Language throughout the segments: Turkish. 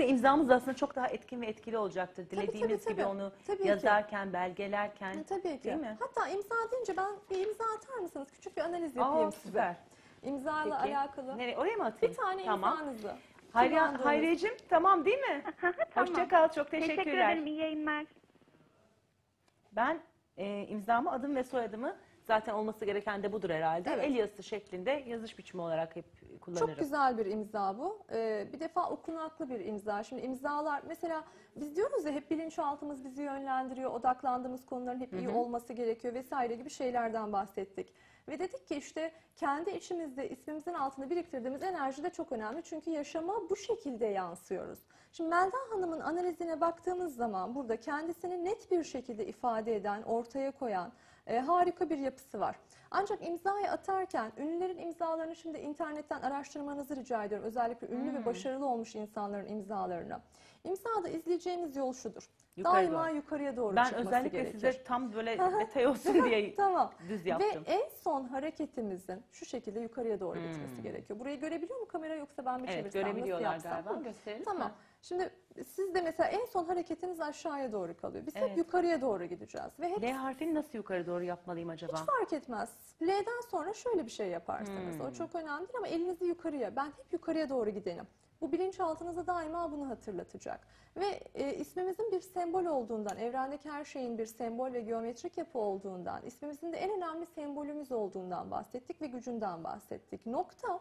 Dolayısıyla imzamız aslında çok daha etkin ve etkili olacaktır. Tabii, Dilediğimiz tabii, gibi tabii. onu Tabii ki. yazarken, belgelerken. Ha, Tabii ki. Değil mi? Hatta imza deyince ben bir imza atar mısınız? Küçük bir analiz yapayım Aa, size. süper. İmzayla Peki. alakalı. Nereye? Oraya mı atayım? Bir tane tamam. imzanızı. Hayriye, Hayriyeciğim tamam değil mi? tamam. Hoşça kal, çok Teşekkür teşekkürler. ederim. iyi yayınlar. Ben e, imzamı, adım ve soyadımı zaten olması gereken de budur herhalde. Evet. El yazısı şeklinde yazış biçimi olarak hep kullanırım. Çok güzel bir imza bu. Ee, bir defa okunaklı bir imza. Şimdi imzalar mesela biz diyoruz ya hep bilinçaltımız bizi yönlendiriyor. Odaklandığımız konuların hep iyi olması gerekiyor vesaire gibi şeylerden bahsettik. Ve dedik ki işte kendi içimizde ismimizin altında biriktirdiğimiz enerji de çok önemli. Çünkü yaşama bu şekilde yansıyoruz. Şimdi Melda Hanım'ın analizine baktığımız zaman burada kendisini net bir şekilde ifade eden, ortaya koyan e, harika bir yapısı var. Ancak imzayı atarken ünlülerin imzalarını şimdi internetten araştırmanızı rica ediyorum. Özellikle ünlü Hmm. ve başarılı olmuş insanların imzalarını. İmzada izleyeceğimiz yol şudur. Yukarı Daima doğru. yukarıya doğru Ben çıkması özellikle gerekir. size tam böyle detay olsun diye Tamam. düz yaptım. Ve en son hareketimizin şu şekilde yukarıya doğru gitmesi gerekiyor. Burayı görebiliyor mu kamera yoksa ben mi Hmm. Evet çevirsem nasıl görebiliyorlar yapsam? galiba. Gösterelim. Tamam. mi? Şimdi siz de mesela en son hareketiniz aşağıya doğru kalıyor. Biz Evet. hep yukarıya doğru gideceğiz. Ve hep L harfini nasıl yukarı doğru yapmalıyım acaba? hiç fark etmez. L'den sonra şöyle bir şey yaparsınız. Hmm. O çok önemli değil ama elinizi yukarıya. Ben hep yukarıya doğru gidelim. Bu bilinçaltınıza daima bunu hatırlatacak. Ve e, ismimizin bir sembol olduğundan, evrendeki her şeyin bir sembol ve geometrik yapı olduğundan, ismimizin de en önemli sembolümüz olduğundan bahsettik ve gücünden bahsettik. Nokta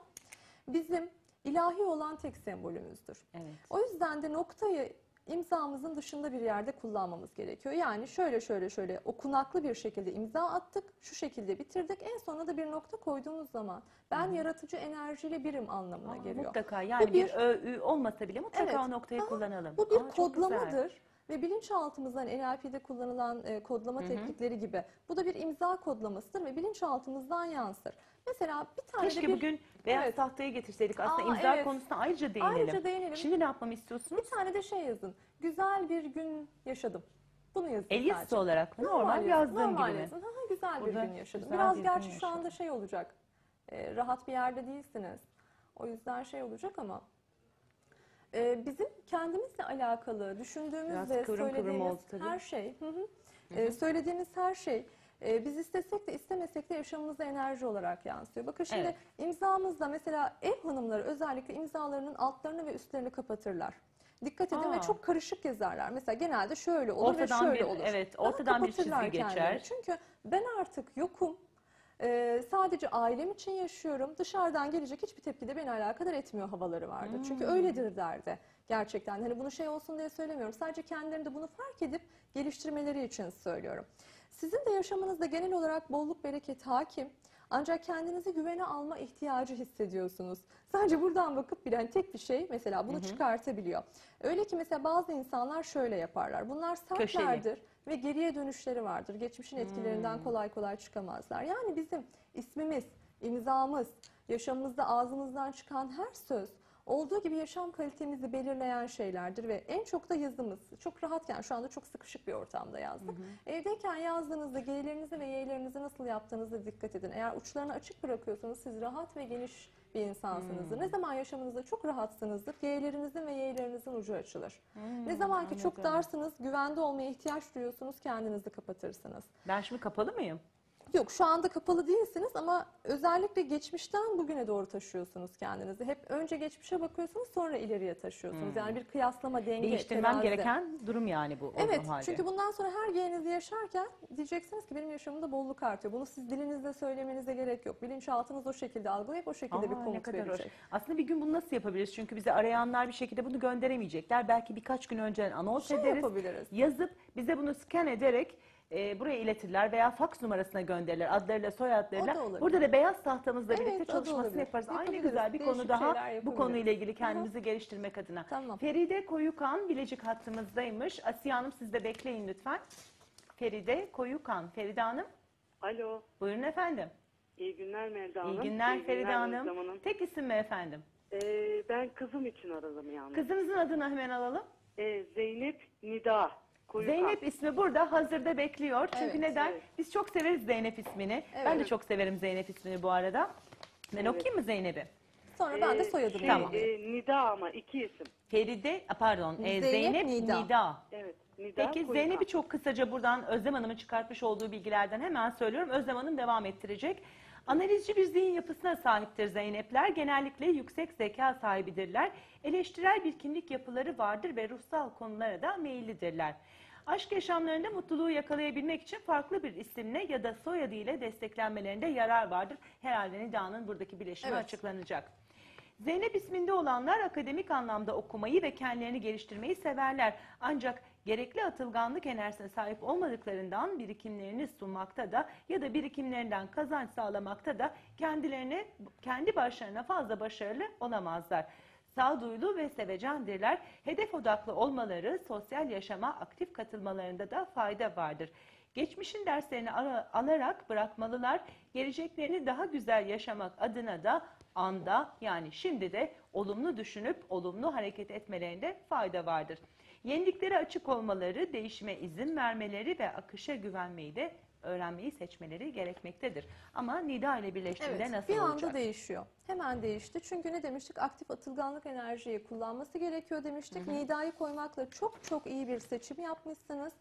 bizim ilahi olan tek sembolümüzdür. Evet. O yüzden de noktayı imzamızın dışında bir yerde kullanmamız gerekiyor. Yani şöyle şöyle şöyle okunaklı bir şekilde imza attık, şu şekilde bitirdik. En sonuna da bir nokta koyduğumuz zaman ben yaratıcı enerjiyle birim anlamına Aa, geliyor. Mutlaka yani Bu bir, bir- ö, ü olmasa bile mutlaka Evet. o noktayı Aha, kullanalım. Bu bir Aa, kodlamadır. Ve bilinçaltımızdan NLP'de kullanılan e, kodlama teknikleri gibi. Bu da bir imza kodlamasıdır ve bilinçaltımızdan yansır. Mesela bir tane Keşke de bir, bugün beyaz Evet. tahtaya getirseydik. Aslında Aa, imza evet. konusuna ayrıca değinelim. Ayrıca değinelim. Şimdi ne yapmamı istiyorsunuz? bir tane de şey yazın. Güzel bir gün yaşadım. Bunu yazın. El yazısı sadece. olarak mı? Normal, yazın, yazdığım normal gibi mi? yazın. Ha, ha, güzel Burada bir gün yaşadım. Biraz bir gerçi şu anda şey olacak. e, rahat bir yerde değilsiniz. O yüzden şey olacak ama e, bizim kendimizle alakalı düşündüğümüz ve kıvrım kıvrım söylediğimiz oldu tabii. her şey, hı hı, e, söylediğimiz her şey e, biz istesek de istemesek de yaşamımıza enerji olarak yansıyor. Bakın şimdi Evet. imzamızda mesela ev hanımları özellikle imzalarının altlarını ve üstlerini kapatırlar. Dikkat edin Aa. ve çok karışık yazarlar. Mesela genelde şöyle olur Ortadan ve şöyle bir- olur. evet, Daha ortadan bir çizgi kapatırlar geçer. kendilerini. Çünkü ben artık yokum. Ee, sadece ailem için yaşıyorum. Dışarıdan gelecek hiçbir tepki de beni alakadar etmiyor havaları. Çünkü Hmm. öyledir derdi. Gerçekten hani bunu şey olsun diye söylemiyorum. Sadece kendilerinde bunu fark edip geliştirmeleri için söylüyorum. Sizin de yaşamınızda genel olarak bolluk bereket hakim. Ancak kendinizi güvene alma ihtiyacı hissediyorsunuz. Sadece buradan bakıp bilen tek bir şey mesela bunu çıkartabiliyor. Öyle ki mesela bazı insanlar şöyle yaparlar. Bunlar Köşeli. sertlerdir ve geriye dönüşleri vardır. Geçmişin etkilerinden Hmm. kolay kolay çıkamazlar. Yani bizim ismimiz, imzamız, yaşamımızda ağzımızdan çıkan her söz olduğu gibi yaşam kalitemizi belirleyen şeylerdir ve en çok da yazımız. Çok rahatken şu anda çok sıkışık bir ortamda yazdık. Evdeyken yazdığınızda G'lerinizi ve Y'lerinizi nasıl yaptığınıza dikkat edin. Eğer uçlarını açık bırakıyorsanız siz rahat ve geniş bir insansınızdır. Ne zaman yaşamınızda çok rahatsınızdır G'lerinizin ve Y'lerinizin ucu açılır. ne zaman ki çok darsınız, güvende olmaya ihtiyaç duyuyorsunuz kendinizi kapatırsınız. Ben şimdi kapalı mıyım? Yok şu anda kapalı değilsiniz ama özellikle geçmişten bugüne doğru taşıyorsunuz kendinizi. Hep önce geçmişe bakıyorsunuz sonra ileriye taşıyorsunuz. Yani bir kıyaslama denge, Değiştirmem terazi. gereken durum yani bu. Evet halde. çünkü bundan sonra her G'nizi yaşarken diyeceksiniz ki benim yaşamımda bolluk artıyor. Bunu siz dilinizle söylemenize gerek yok. Bilinçaltınız o şekilde algılayıp o şekilde bir Aa, ne komut kadar hoş. verecek. Aslında bir gün bunu nasıl yapabiliriz? Çünkü bize arayanlar bir şekilde bunu gönderemeyecekler. Belki birkaç gün önceden anons Şey ederiz. yapabiliriz. Yazıp bize bunu scan ederek e, buraya iletirler veya fax numarasına gönderirler adlarıyla soyadlarıyla. O da olabilir. Burada da beyaz tahtamızla Evet, birlikte çalışmasını yaparız. Aynı Yapabiliriz. güzel bir Değişik konu daha bu konuyla ilgili kendimizi geliştirmek adına. Tamam. Feride Koyukan Bilecik hattımızdaymış. Asiye Hanım siz de bekleyin lütfen. Feride Koyukan. Feride Hanım Alo, buyurun efendim. iyi günler Melda Hanım. İyi günler Feride günler Hanım. Hanım. Tek isim mi efendim? Ee, ben kızım için aradım yalnız. Kızınızın adını hemen alalım. Ee, Zeynep Nida Kuyukan. Zeynep ismi burada hazırda bekliyor. Çünkü Evet, neden? evet. Biz çok severiz Zeynep ismini. Ben de çok severim Zeynep ismini bu arada. Ben Evet. okuyayım mı Zeynep'i? Sonra ben de Ee, soyadımı şey, Tamam. tamam. e, Nida ama iki isim. Feride, a, pardon, e, Zeynep, Zeynep, Nida. Nida. Evet. Nida Peki Koyukan. Zeynep'i çok kısaca buradan Özlem Hanım'ın çıkartmış olduğu bilgilerden hemen söylüyorum. Özlem Hanım devam ettirecek. Analizci bir zihin yapısına sahiptir Zeynepler. Genellikle yüksek zeka sahibidirler. Eleştirel bir kimlik yapıları vardır ve ruhsal konulara da meyillidirler. Aşk yaşamlarında mutluluğu yakalayabilmek için farklı bir isimle ya da soyadı ile desteklenmelerinde yarar vardır. Herhalde Nida'nın buradaki bileşimi Evet. açıklanacak. Zeynep isminde olanlar akademik anlamda okumayı ve kendilerini geliştirmeyi severler. Ancak gerekli atılganlık enerjisine sahip olmadıklarından birikimlerini sunmakta da ya da birikimlerinden kazanç sağlamakta da kendilerine kendi başlarına fazla başarılı olamazlar. Sağduyulu ve sevecendirler. Hedef odaklı olmaları, sosyal yaşama aktif katılmalarında da fayda vardır. Geçmişin derslerini ala- alarak bırakmalılar. Geleceklerini daha güzel yaşamak adına da anda yani şimdi de olumlu düşünüp olumlu hareket etmelerinde fayda vardır. Yeniliklere açık olmaları, değişime izin vermeleri ve akışa güvenmeyi de öğrenmeyi seçmeleri gerekmektedir. Ama Nida ile birleştiğinde Evet, nasıl bir anda olacak? değişiyor. Hemen değişti. Çünkü ne demiştik? Aktif atılganlık enerjiyi kullanması gerekiyor demiştik. Nida'yı koymakla çok çok iyi bir seçim yapmışsınız.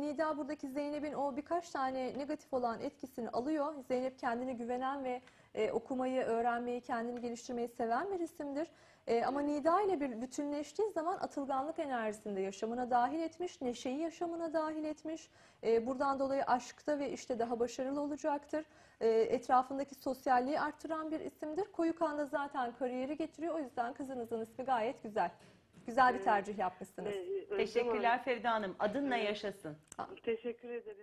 Nida buradaki Zeynep'in o birkaç tane negatif olan etkisini alıyor. Zeynep kendine güvenen ve e, okumayı, öğrenmeyi, kendini geliştirmeyi seven bir isimdir. E, ama Nida ile bir bütünleştiği zaman atılganlık enerjisini de yaşamına dahil etmiş, neşeyi yaşamına dahil etmiş. E, buradan dolayı aşkta ve işte daha başarılı olacaktır. E, etrafındaki sosyalliği arttıran bir isimdir. Koyu kan da zaten kariyeri getiriyor. O yüzden kızınızın ismi gayet güzel. Güzel bir tercih yapmışsınız. Ee, Özlem Teşekkürler Feride Hanım. Adınla yaşasın. Teşekkür ederim.